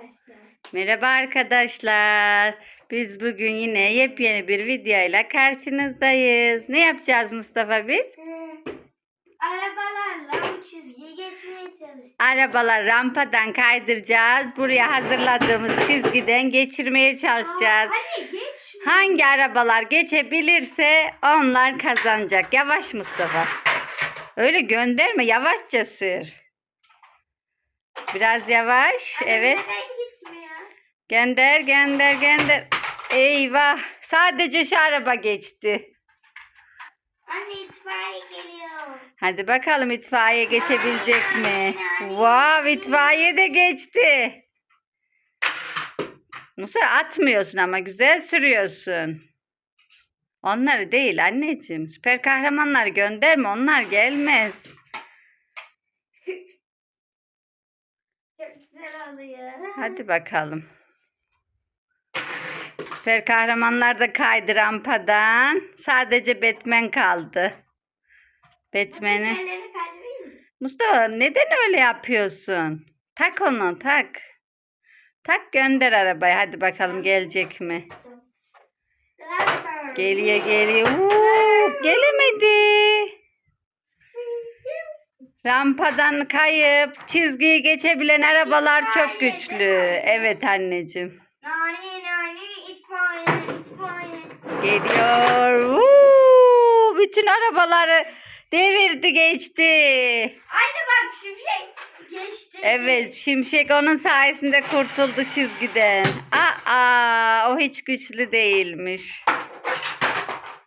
arkadaşlar. Merhaba arkadaşlar. Biz bugün yine yepyeni bir videoyla karşınızdayız. Ne yapacağız Mustafa biz? Hı. Arabalarla çizgiyi geçmeye çalıştık. Arabalar rampadan kaydıracağız. Buraya hazırladığımız çizgiden geçirmeye çalışacağız. Anne geç. Hangi arabalar geçebilirse onlar kazanacak. Yavaş Mustafa. Öyle gönderme yavaşça sür. Biraz yavaş. Anne, Evet. Gönder gönder gönder. Eyvah. Sadece şu araba geçti. Anne itfaiye geliyor. Hadi bakalım itfaiye geçebilecek mi? Ay, Wow itfaiye de geçti. Musa atmıyorsun ama güzel sürüyorsun. Onları değil anneciğim. Süper kahramanlar gönderme onlar gelmez. Çok güzel oluyor. Hadi bakalım. Süper kahramanlar da kaydı rampadan. Sadece Batman kaldı. Batman'i. Mustafa neden öyle yapıyorsun? Tak onu tak. Tak gönder arabayı. Hadi bakalım gelecek mi? Geliyor geliyor. Uuu, gelemedi. Rampadan kayıp çizgiyi geçebilen arabalar çok güçlü. Evet anneciğim. Nani nani itfaiye itfaiye. Geliyor. Uuu, bütün arabaları devirdi geçti. Anne bak şimşek geçti. Evet Şimşek onun sayesinde kurtuldu çizgiden. Aa o hiç güçlü değilmiş.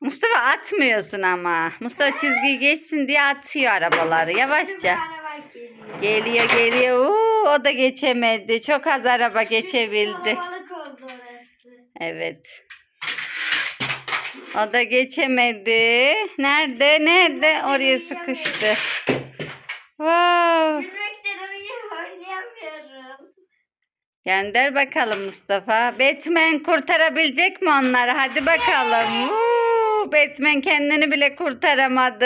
Mustafa atmıyorsun ama. Mustafa çizgiyi geçsin diye atıyor arabaları yavaşça. Geliyor. Geliyor. Uuu, o da geçemedi. Çok az araba geçebildi. Evet. O da geçemedi. Nerede? Nerede? Oraya sıkıştı. Wow. Gönder bakalım Mustafa. Batman kurtarabilecek mi onları? Hadi bakalım. Woo, Batman kendini bile kurtaramadı.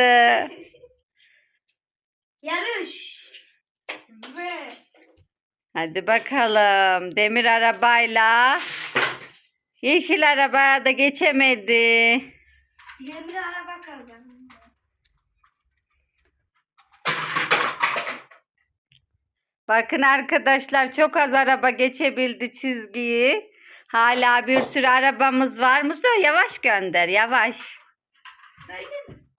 Yarış. Ve Hadi bakalım. Demir arabayla yeşil arabaya da geçemedi. demir araba kazandı. Bakın arkadaşlar çok az araba geçebildi çizgiyi. Hala bir sürü arabamız var. Mustafa yavaş gönder yavaş.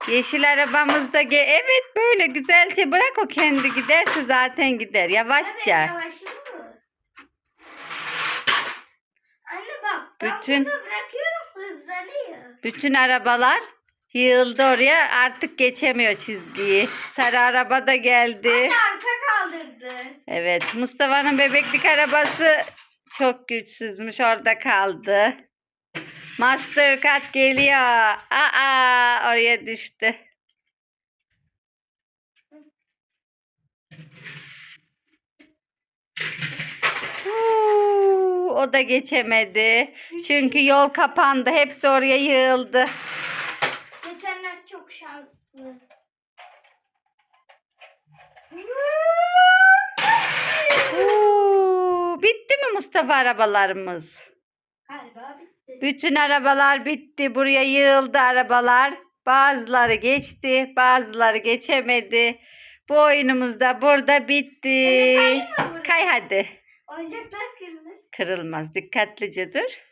Yeşil arabamız da ge evet böyle güzelce bırak o kendi giderse zaten gider Evet yavaşça. mı? Anne bak ben Bütün- bunu bırakıyorum hızlanıyor. Bütün arabalar yığıldı oraya artık geçemiyor çizgiyi. Sarı araba da geldi. Anne arka kaldırdı. Evet Mustafa'nın bebeklik arabası çok güçsüzmüş orada kaldı. Mastercard geliyor. Aa oraya düştü. O da geçemedi. Çünkü yol kapandı. Hepsi oraya yığıldı. Geçenler çok şanslı. Huu, bitti mi Mustafa arabalarımız? Galiba bitti. Bütün arabalar bitti. Buraya yığıldı arabalar. Bazıları geçti, bazıları geçemedi. Bu oyunumuz da burada bitti. Burada? Kay hadi. Oyuncaklar kırılır. Kırılmaz. Dikkatlice dur.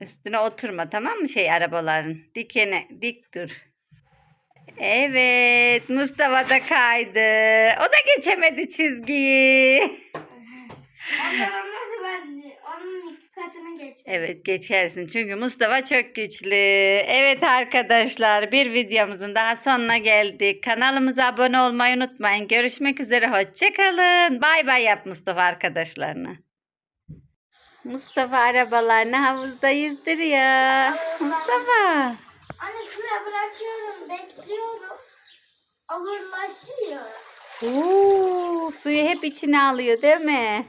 Üstüne oturma tamam mı şey arabaların? Dikene dik dur. Evet, Mustafa da kaydı. O da geçemedi çizgiyi. Olmazsa ben onun iki katını geçerim. Evet geçersin çünkü Mustafa çok güçlü. Evet arkadaşlar bir videomuzun daha sonuna geldik. Kanalımıza abone olmayı unutmayın. Görüşmek üzere hoşçakalın. Bay bay yap Mustafa arkadaşlarına. Mustafa arabalarını havuzda yüzdürüyor. Mustafa. Anne suya bırakıyorum, bekliyorum. Ağırlaşıyor. Oo, suyu hep içine alıyor değil mi?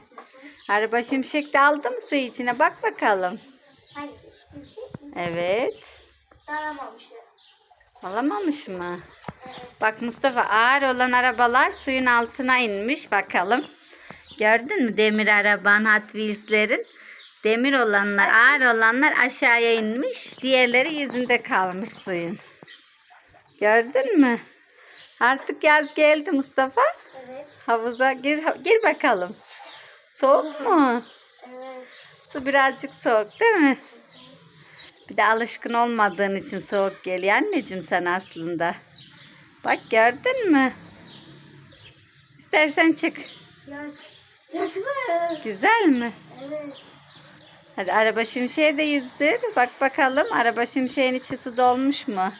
Araba şimşek de aldı mı suyu içine? Bak bakalım. Hani şimşek mi? Evet. Daramamışlar. Alamamış mı? Evet. Bak Mustafa ağır olan arabalar suyun altına inmiş bakalım. Gördün mü demir araban Hot Wheels'lerin? Demir olanlar, ağır olanlar aşağıya inmiş. Diğerleri yüzünde kalmış suyun. Gördün mü? Artık yaz geldi Mustafa. Evet. Havuza gir, gir bakalım. Soğuk mu? Evet. Su birazcık soğuk değil mi? Bir de alışkın olmadığın için soğuk geliyor anneciğim sen aslında. Bak gördün mü? İstersen çık. Ya çok güzel. Güzel mi? Evet. Hadi araba şimşeği de yüzdür. Bak bakalım araba şimşeğin içi su dolmuş mu?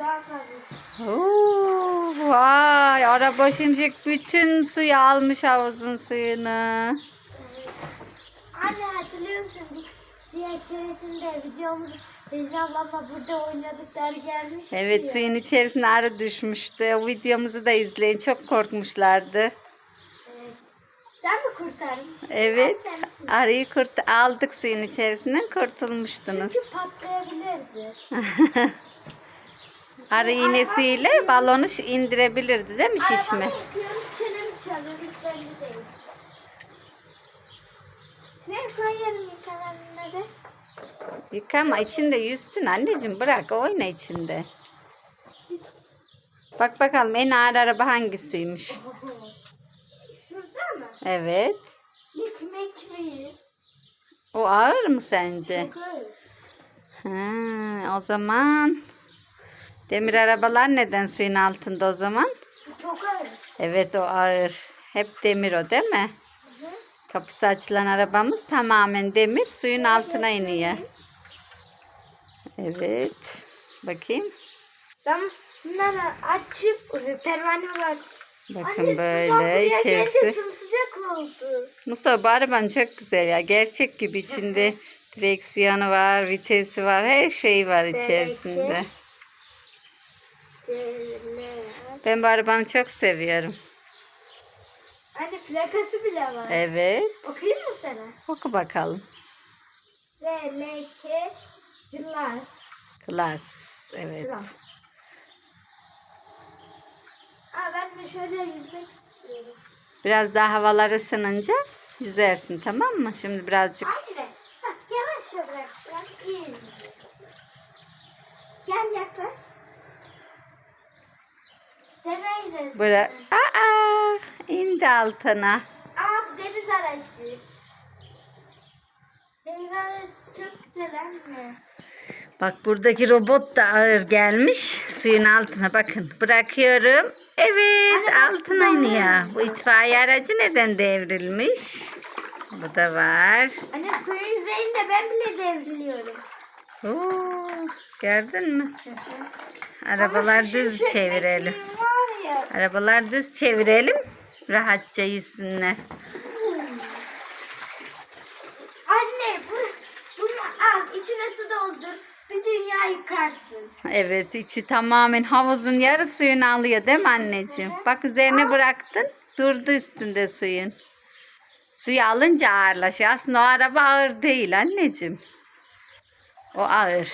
Daha fazla. Oo, vay araba şimşek bütün suyu almış havuzun suyunu. Anne hatırlıyor musun? Bir diğer keresinde videomuz Necla ablamla burada oynuyorduk der gelmişti Evet ya. suyun içerisine arı düşmüştü. O videomuzu da izleyin. Çok korkmuşlardı. Evet. Sen mi kurtarmıştın? Evet. Arıyı kurt aldık suyun içerisinden kurtulmuştunuz. Çünkü patlayabilirdi. Arı iğnesiyle balonu indirebilirdi değil mi şişme? Arabanı yıkıyoruz, çenemi çalıyoruz belli değil. Şuraya koyarım. Yıkama içinde yüzsün anneciğim bırak oyna içinde. Bak bakalım en ağır araba hangisiymiş? Şurada mı? Evet. Yıkmak mı? O ağır mı sence? Çok ağır. Ha, o zaman demir arabalar neden suyun altında o zaman? Çok ağır. Evet o ağır. Hep demir o değil mi? Hı hı. Kapısı açılan arabamız tamamen demir suyun altına iniyor. Evet. Bakayım. Ben bunları açıp e, pervane var. Bakın Anne, böyle içerisi. sımsıcak oldu. Mustafa bu araban çok güzel ya. Gerçek gibi içinde direksiyonu var, vitesi var, her şeyi var Seninki? içerisinde. Ben bu arabanı çok seviyorum. Anne plakası bile var. Evet. Okuyayım mı sana? Oku bakalım. ZMK Cilas. Klas. Evet. Cilas. Aa, ben de şöyle yüzmek istiyorum. Biraz daha havalar ısınınca yüzersin tamam mı? Şimdi birazcık Anne bak yavaş iyi. Gel yaklaş. Bırak. Aa, indi altına. Aa deniz aracı. Deniz aracı çok güzel anne. Bak buradaki robot da ağır gelmiş suyun altına bakın bırakıyorum evet Anne altına iniyor bu itfaiye aracı neden devrilmiş bu da var Anne suyun yüzeyinde ben bile devriliyorum. Oo, gördün mü Ama arabalar düz çevirelim arabalar düz çevirelim rahatça yüzsünler Anne bu, bunu al içine su doldur. Bir dünya yıkarsın. evet içi tamamen havuzun yarı suyunu alıyor değil mi anneciğim bak üzerine bıraktın durdu üstünde suyun Suyu alınca ağırlaşıyor. Aslında o araba ağır değil anneciğim. O ağır.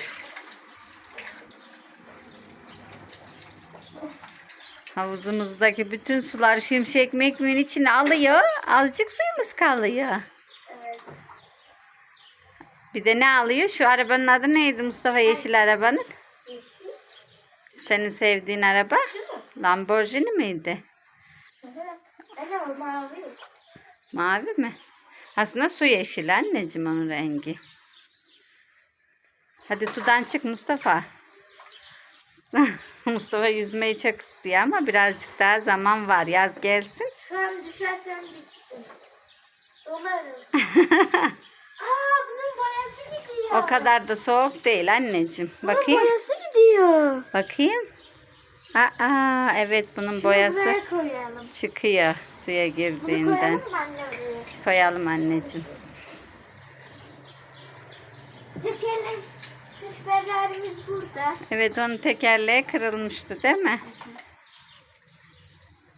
Havuzumuzdaki bütün sular şimşek mekmeğin içine alıyor. Azıcık suyumuz kalıyor. Evet. Bir de ne alıyor? Şu arabanın adı neydi Mustafa yeşil arabanın? Yeşil. Senin sevdiğin araba? Lamborghini miydi? Mavi mi? Aslında su yeşil anneciğim onun rengi. Hadi sudan çık Mustafa. Mustafa yüzmeyi çok istiyor ama birazcık daha zaman var. Yaz gelsin. Şu an düşersem bittim. Donarım. Aa bunun boyası gidiyor. O kadar da soğuk değil anneciğim. Bunun Bakayım. boyası gidiyor. Bakayım. Aa evet bunun Şunu boyası buraya koyalım. çıkıyor suya Bunu girdiğinden. koyalım mı anne buraya? Koyalım anneciğim. Tekerlek sisperlerimiz burada. Evet onun tekerleği kırılmıştı değil mi?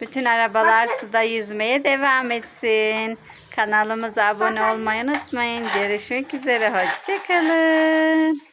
Bütün arabalar suda yüzmeye devam etsin. Kanalımıza abone olmayı unutmayın. Görüşmek üzere. Hoşçakalın.